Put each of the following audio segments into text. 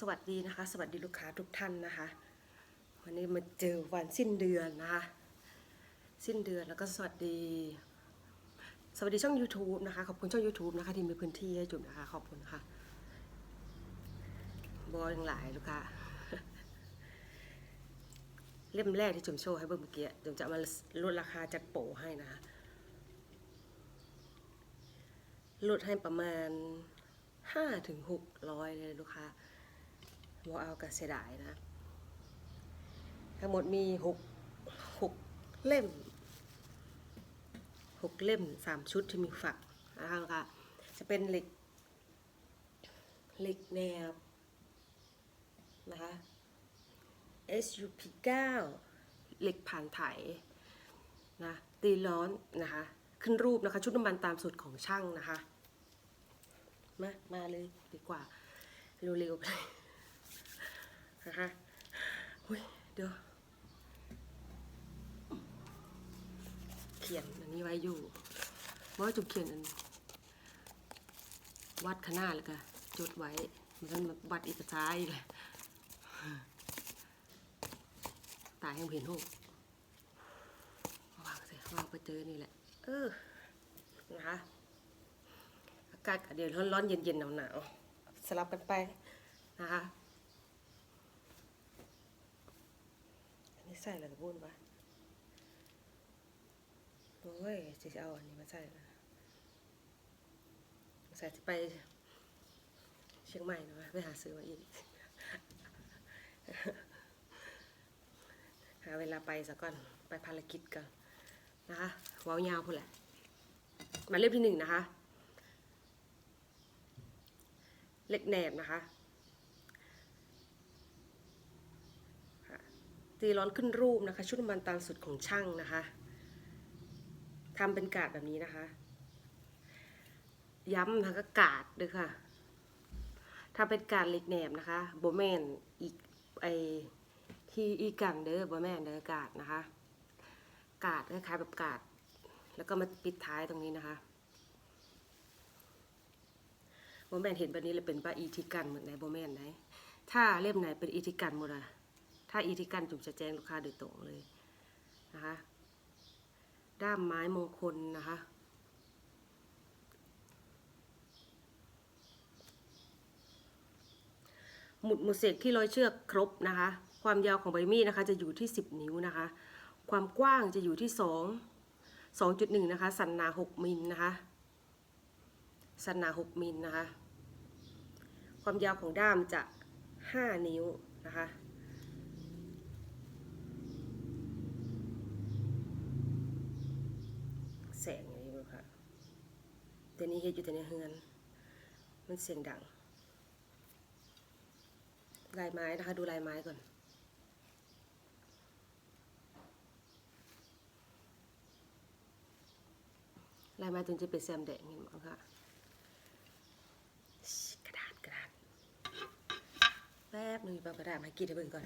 สวัสดีนะคะ สวัสดีลูกค้าทุกท่านนะคะ วันนี้มาเจอวันสิ้นเดือนนะคะ สิ้นเดือนแล้วก็สวัสดี สวัสดีช่อง YouTube นะคะ ขอบคุณช่อง YouTube นะคะที่มีพื้นที่ให้จุ่มนะคะ ขอบคุณค่ะบอยังหลายลูกค้าเล่มแรกที่จุ่มโชว์ให้เมื่อกี้จุ่มจะมาลดราคาจากโปรให้นะคะลดให้ประมาณห้าถึงหกร้อยเลยลูกค้า บอเอากระเสดายนะ ทั้งหมดมีหกหกเล่มหกเล่มสามชุดที่มีฝักนะคะลูกค้าจะเป็นเหล็กเหล็กแนบนะคะ SUP 9เหล็กผ่านไถนะตีร้อนนะคะ ขึ้นรูปนะคะ ชุดน้ำมันตามสูตรของช่างนะคะ มา มาเลยดีกว่า เร็วๆไปเลย นะคะอุ้ยเดี๋ยวเขียนอันนี้ไว้อยู่ว่าจุกเขียนอันวัดขนาดแล้วก็จดไว้มันวัดอีกกระจายเลยตายให้เห็นหูวางสิวางไปเจอนี่แหละ เออ นะคะ อากาศเดี๋ยวร้อนๆเย็นๆหนาวๆสลับกันไปนะคะ อันนี้ ใส่อะไรกับบุ้นปะโอ้ยจะเอาอันนี้มาใส่นะใส่ไปเชียงใหม่นะไปหาซื้อมาอีก หาเวลาไปสักก่อนไปภารกิจก่อนนะคะว้ายาวพูดแหละมาเล่มที่หนึ่งนะคะ เล็กแหนบนะคะ ตีร้อนขึ้นรูปนะคะ ชุดน้ำมันตามสุดของช่างนะคะทำเป็นกาดแบบนี้นะคะ ย้ำนะคะก็กาดด้วยค่ะทำเป็นกาดเล็กแหนบนะคะโบแมนอีกไอที่อีกันเด้อโบแมนเด้อกาดนะคะ กาดคล้ายๆแบบกาด แล้วก็มาปิดท้ายตรงนี้นะคะโบแมนเห็นแบบนี้เลยเป็นปลาอีทิกันเหมือนในโบแมนไหนถ้าเล่มไหนเป็นอีทิกันหมดอะ ถ้าอีทิกันจุ่มจะแจ้งลูกค้าโดยตรงเลยนะคะ ด้ามไม้มงคลนะคะ หมุดหมุดเสกที่ร้อยเชือกครบนะคะ ความยาวของใบมีดนะคะจะอยู่ที่ 10 นิ้วนะคะ ความกว้างจะอยู่ที่ 2 2.1 นะคะ สันหนา 6 มิลนะคะ สันหนา 6 มิลนะคะ ความยาวของด้ามจะ 5 นิ้วนะคะ แสงอย่างนี้มั้งค่ะ แต่นี้เฮ็ดอยู่แต่ในเฮือน มันเสียงดัง ลายไม้นะคะ ดูลายไม้ก่อน ลายไม้ตัวนี้จะเป็นแซมแดงเห็นมั้งค่ะกระดาษกระดาษแป๊บหนึงเอากระดาษมากินให้เบิ่งก่อน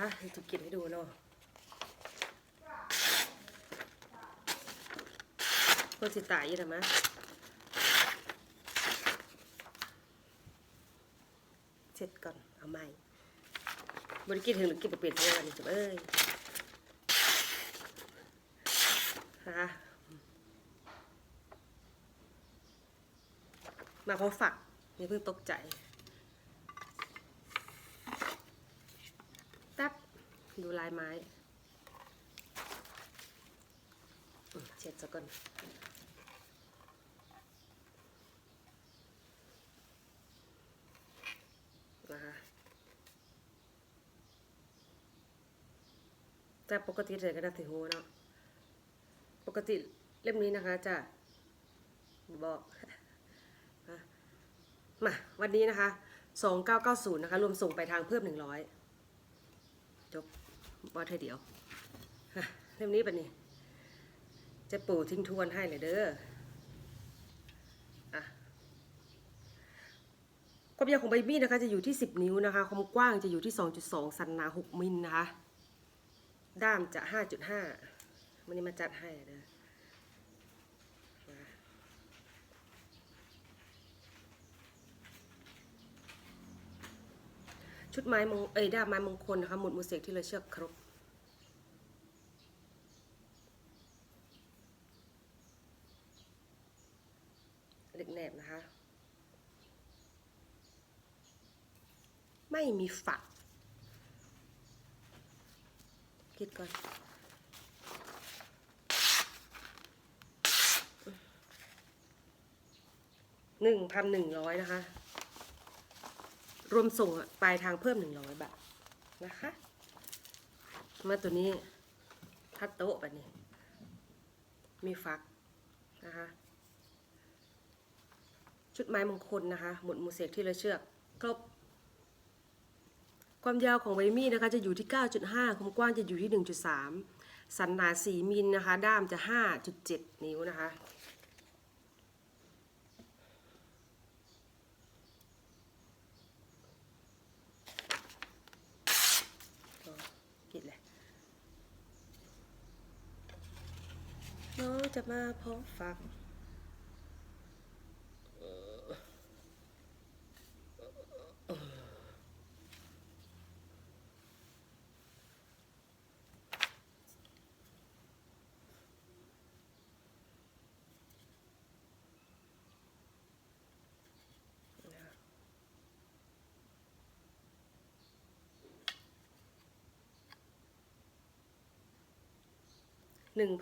นะคะจะกินให้ดูเนาะโคนสิตายอยังไงมะเสร็จก่อน เอาใหม่บริกินถึงหรือกินเปลี่ยนเท่าไหร่จุ๊บเอ้ยนะคะมาพร้อมฝักอย่าเพิ่งตกใจ แป๊บ ดูลายไม้เช็ดซะก่อนนะคะแต่ปกติเลยก็ได้ถือหัวเนาะปกติเล่มนี้นะคะจะบอกมาวันนี้นะคะ 2990 นะคะ รวมส่งไปทางเพิ่ม 100 จบ ว่าเธอเดียวเล่มนี้ปะนี่จะปูทิ้งทวนให้เลยเด้ออะความยาวของใบมีดนะคะจะอยู่ที่ 10 นิ้วนะคะ ความกว้างจะอยู่ที่ 2.2 สันนา 6 มิลนะคะ ด้ามจะ 5.5มันนี้มาจัดให้เด้อ ชุดไม้มงเอ้ยดามไม้มงคลนะคะหมุดมือเสกที่เราเชือกครบเหล็กแหนบนะคะ ไม่มีฝัก คิดก่อนหนึ่งพันหนึ่งร้อยนะคะ รวมส่งปลายทางเพิ่มหนึ่งร้อยบาทนะคะมาตัวนี้ทัดโต๊ะแบบนี้ มีฟักนะคะ ชุดไม้มงคลนะคะ หมุดมูเสกที่ระเชือกครบความยาวของใบมีดนะคะจะอยู่ที่ 9.5 ความกว้างจะอยู่ที่ 1.3 สันหนา 4มิลนะคะ ด้ามจะ 5.7 นิ้วนะคะ ก็กินเลยน้อง จะมาพบฝั่ง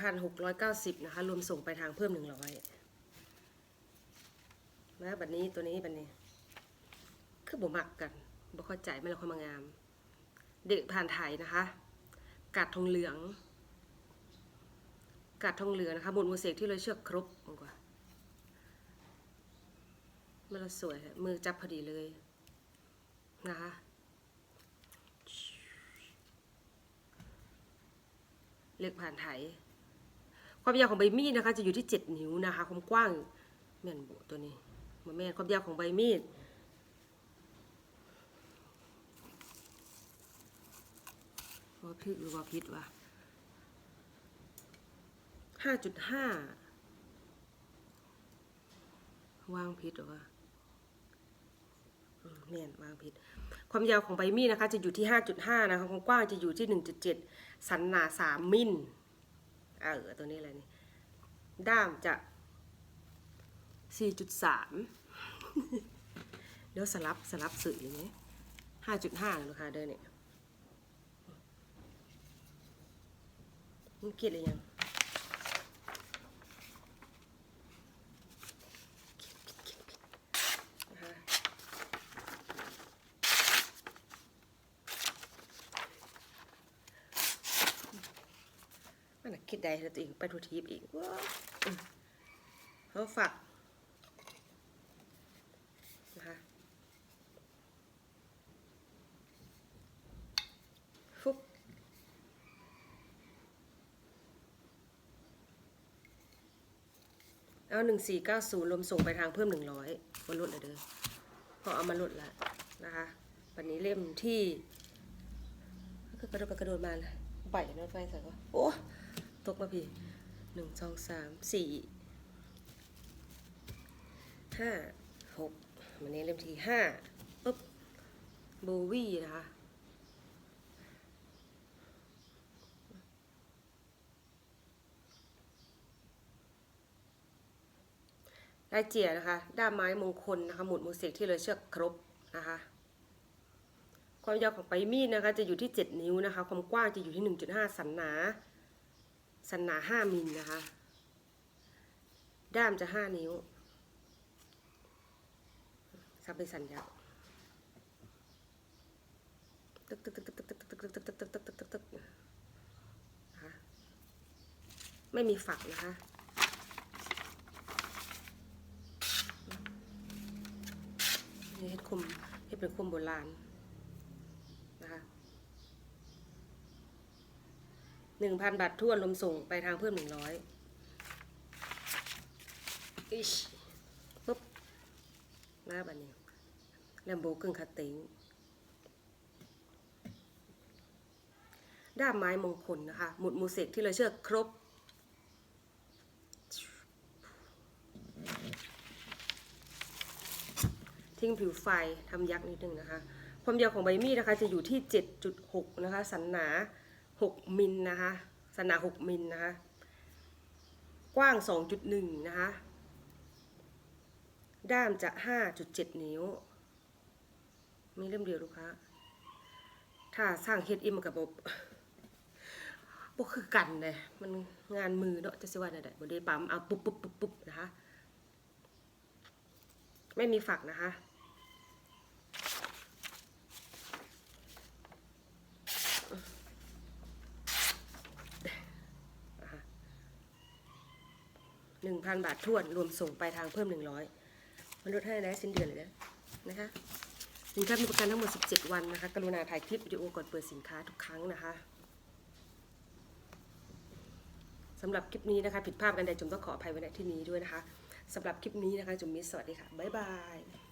พันหกร้อยเก้าสิบนะคะ รวมส่งไปทางเพิ่มหนึ่งร้อยนะบัดนี้ตัวนี้บัดนี้ คือบ่มักกันบ่เข้าใจไม่ละความงาม เด็กผ่านไทยนะคะ กัดทองเหลือง กัดทองเหลืองนะคะหมุนมือเสกที่เลยเชือกครบมันกว่ามันละสวย มือจับพอดีเลยนะคะเล็กผ่านไถ ความยาวของใบมีดนะคะ จะอยู่ที่เจ็ดนิ้วนะคะ ความกว้างแม่นโบตัวนี้มาแม่นความยาวของใบมีดว่าพิษหรือว่าพิษวะห้าจุดห้าวางพิษหรือวะอืมแม่นวางพิษความยาวของใบมีดนะคะ จะอยู่ที่ 5.5 นะคะความกว้างจะอยู่ที่ 1.7 สันหนา 3 มิล เออตัวนี้อะไรนี่ ด้ามจะ 4.3 เดี๋ยวสลับสลับสื่ออย่างนี้5.5นะลูกค้าเดินเนี่ยมันคิดอะไรยัง นะคะ มันนะ คิดได้แล้วตัวเองไปทุทีบอีกว้าเขาฝักนะคะฟุบเอาหนึ่งสี่เก้าศูนย์รวมส่งไปทางเพิ่มหนึ่งร้อยมาลดเลยเด้อพอเอามาลดล้วนะคะวันนี้เล่มที่ก็กระโดดกระโดดมาเลยใบรถไฟใส่ก็โอ้ ตกมาพี่หนึ่งสองสามสี่ห้าหกวันนี้เล่มที่ห้าปุ๊บโบวี่นะคะลายเจียนะคะ ด้ามไม้มงคลนะคะ หมุดมือเสกที่เลยเชือกครบนะคะ ความยาวของใบมีดนะคะ จะอยู่ที่ 7 นิ้วนะคะ ความกว้างจะอยู่ที่ 1.5 สันหนา สันหนา5มิลนะคะ ด้ามจะ5นิ้วซับไปสันยาวตึกตึกตึกตึกตึกตึกตึกตึกตึกตึกตึกตึกตึกตึกตึกนะคะไม่มีฝักนะคะเฮ็ดคมเฮ็ดเป็นคมโบราณนะคะ หนึ่งพันบาททวนรวมส่งไปทางเพิ่มหนึ่งร้อยอิชปุ๊บมาบันนี้แลมโบกึ่งคัตติงด้ามไม้มงคลนะคะ หมุดมูเสกที่เราเชื่อครบ ทิ้งผิวไฟทำยักษ์นิดนึงนะคะ ความยาวของใบมีดนะคะจะอยู่ที่ 7.6 นะคะ สันหนา 6 มิลนะคะสนหนา 6 มิลนะคะ กว้าง 2.1 นะคะ ด้ามจะ 5.7 นิ้ว มีเล่มเดียวลูกค้า ถ้าสร้างเฮดอิมกับบบบ่คือกันเลยมันงานมือเนาะจะสิว่าได้บ่ได้ปั๊มเอาปุ๊บปุ๊บปุ๊บปุ๊บนะคะ ไม่มีฝักนะคะ หนึ่งพันบาททวนรวมส่งไปทางเพิ่มหนึ่งร้อยมันลดให้ได้สิ้นเดือนเลยนะนะคะสินค้ามีประกันทั้งหมด 17 วันนะคะ กรุณาถ่ายคลิปวิดีโอก่อนเปิดสินค้าทุกครั้งนะคะสำหรับคลิปนี้นะคะ ผิดพลาดกันใดจุ๋มต้องขออภัยไว้ในที่นี้ด้วยนะคะสำหรับคลิปนี้นะคะจุ๋มมิสสวัสดีค่ะ บ๊ายบาย